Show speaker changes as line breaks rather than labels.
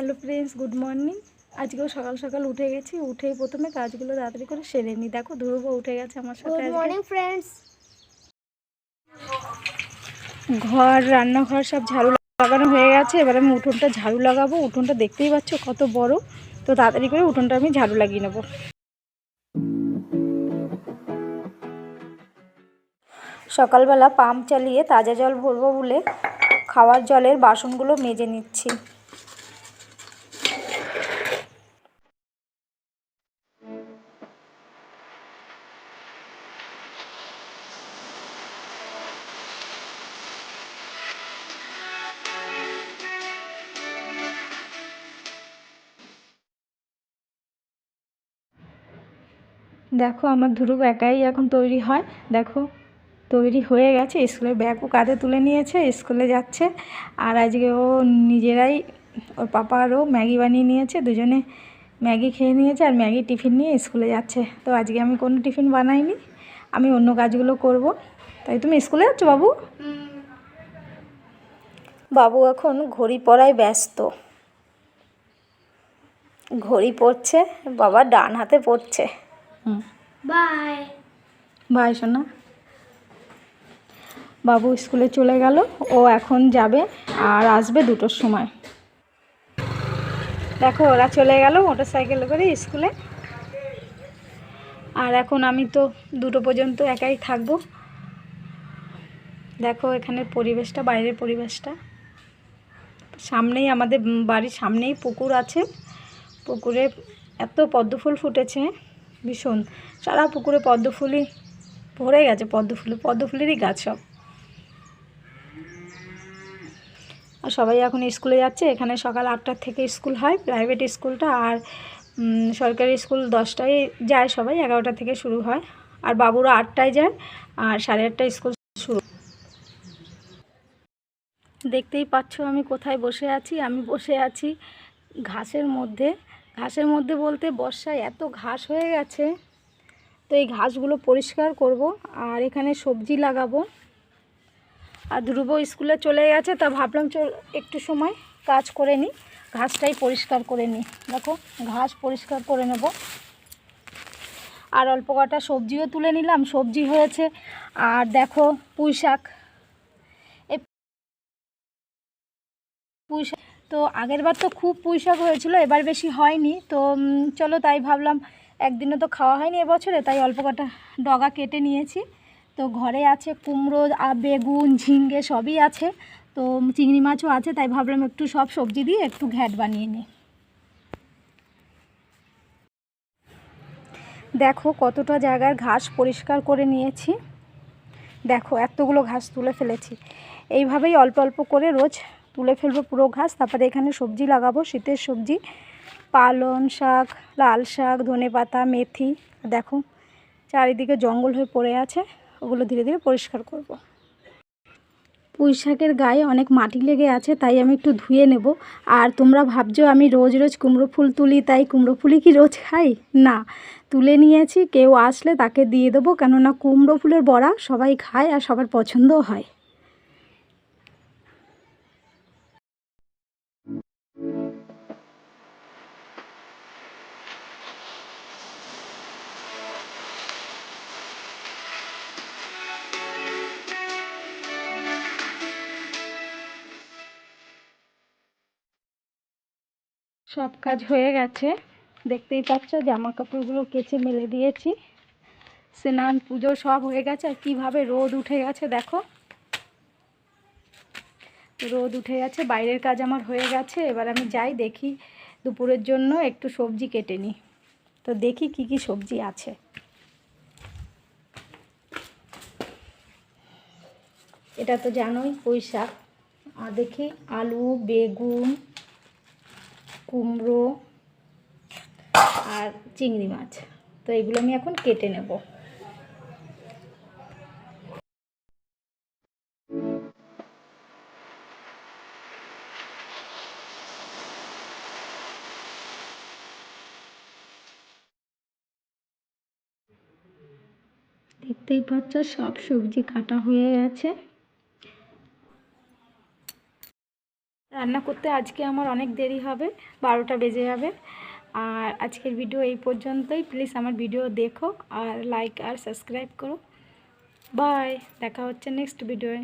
Hello friends good morning আজকেও সকাল সকাল উঠে গেছি উঠেই প্রথমে কাজগুলো তাড়াতাড়ি করে সেরে নিই দেখো ধ্রুব উঠে গেছে আমার সাথে
গুড মর্নিং ফ্রেন্ডস
ঘর রান্নাঘর সব ঝাড়ু লাগানো হয়ে গেছে। এবার আমি উঠোনটা ঝাড়ু লাগাবো। উঠোনটা দেখতেই পাচ্ছ কত বড়। তো তাড়াতাড়ি করে উঠোনটা আমি ঝাড়ু লাগিয়ে নেব। সকালবেলা পাম্প চালিয়ে তাজা জল ভরবো বলে খাওয়ার জলের বাসনগুলো মেজে নিচ্ছি। দেখো আমার ধ্রুব একাই এখন তৈরি হয়। দেখো, তৈরি হয়ে গেছে। স্কুলের ব্যাগও কাঁধে তুলে নিয়েছে, স্কুলে যাচ্ছে। আর আজকে ও নিজেরাই, ওর পাপারও ম্যাগি বানিয়ে নিয়েছে। দুজনে ম্যাগি খেয়ে নিয়েছে আর ম্যাগি টিফিন নিয়ে স্কুলে যাচ্ছে। তো আজকে আমি কোনো টিফিন বানাইনি, আমি অন্য কাজগুলো করব। তাই তুমি স্কুলে যাচ্ছ বাবু? বাবু এখন ঘড়ি পড়ায় ব্যস্ত। ঘড়ি পড়ছে বাবা ডান হাতে পড়ছে হুম।
বাই।
ভাই সোনা বাবু স্কুলে চলে গেল ও এখন যাবে আর আসবে দুটোর সময়। দেখো ওরা চলে গেল মোটর সাইকেলে করে স্কুলে। আর এখন আমি তো দুটো পর্যন্ত একাই থাকব। দেখো এখানের পরিবেশটা বাইরের পরিবেশটা। সামনেই আমাদের বাড়ির সামনেই পুকুর আছে। পুকুরে এত পদ্মফুল ফুটেছে। ভীষণ। সারা পুকুরে পদ্ম ফুলই ভরে গেছে পদ্ম ফুলে পদ্ম ফুলেরই গাছ সব। আর সবাই এখন স্কুলে যাচ্ছে, এখানে সকাল আটটার থেকে স্কুল হয় প্রাইভেট স্কুলটা, আর সরকারি স্কুল দশটায় যায় সবাই, এগারোটা থেকে শুরু হয়। আর বাবুরা আটটায় যায়, আর সাড়ে আটটায় স্কুল শুরু। দেখতেই পাচ্ছ আমি কোথায় বসে আছি, আমি বসে আছি ঘাসের মধ্যে। ঘাসের মধ্যে বলতে বর্ষায় এত ঘাস হয়ে গেছে, তো এই ঘাসগুলো পরিষ্কার করব আর এখানে সবজি লাগাবো। আর ধ্রুব স্কুলে চলে গেছে, তা ভাবলাম চল একটু সময় কাজ করে নিই, ঘাসটাই পরিষ্কার করে নিই। দেখো, ঘাস পরিষ্কার করে নেব। আর অল্প কটা সবজিও তুলে নিলাম, সবজি হয়েছে। আর দেখো পুঁই শাক তো আগের বার তো খুব পুঁইশাক হয়েছিল, এবার বেশি হয়নি। তো চলো তাই ভাবলাম একদিনও তো খাওয়া হয়নি এবছরে, তাই অল্প কটা ডগা কেটে নিয়েছি। তো ঘরে আছে কুমড়ো আর বেগুন, ঝিঙ্গে সবই আছে। তো চিংড়ি মাছও আছে, তাই ভাবলাম একটু সব সবজি দিয়ে একটু ঘ্যাট বানিয়ে নিই। দেখো কতটা জায়গার ঘাস পরিষ্কার করে নিয়েছি। দেখো এতগুলো ঘাস তুলে ফেলেছি। এইভাবেই অল্প অল্প করে রোজ তুলে ফেলব পুরো ঘাস, তারপরে এখানে সবজি লাগাবো, শীতের সবজি। পালন শাক, লাল শাক, ধনে পাতা, মেথি, দেখো, চারিদিকে জঙ্গল হয়ে পড়ে আছে, ওগুলো ধীরে ধীরে পরিষ্কার করব। পুঁই শাকের গায়ে অনেক মাটি লেগে আছে, তাই আমি একটু ধুয়ে নেব। আর তোমরা ভাবছ আমি রোজ রোজ কুমড়ো ফুল তুলি, তাই কুমড়ো ফুলই কি রোজ খাই? না, তুলে নিয়েছি, কেউ আসলে তাকে দিয়ে দেবো, কেননা কুমড়ো ফুলের বড়া সবাই খায় আর সবার পছন্দও হয়। সব কাজ হয়ে গেছে। দেখতেই পাচ্ছ জামা কাপড়গুলো কেচে মেলে দিয়েছি। স্নান, পুজো সব হয়ে গেছে। আর কীভাবে রোদ উঠে গেছে দেখো। রোদ উঠে গেছে, বাইরের কাজ আমার হয়ে গেছে। এবার আমি যাই, দেখি দুপুরের জন্য একটু সবজি কেটে নিই। তো দেখি কি কি সবজি আছে। এটা তো জানোই পুঁই শাক আর দেখি আলু, বেগুন কুমড়ো আর চিংড়ি মাছ। তো এগুলো আমি এখন কেটে নেব। দেখতেই পাচ্ছ, সব সবজি কাটা হয়ে গেছে। রান্না করতে আজকে আমার অনেক দেরি হবে, বারোটা বেজে যাবে। আর আজকের ভিডিও এই পর্যন্তই। প্লিজ আমার ভিডিও দেখো আর লাইক আর সাবস্ক্রাইব করো। বাই দেখা হচ্ছে নেক্সট ভিডিওয়ে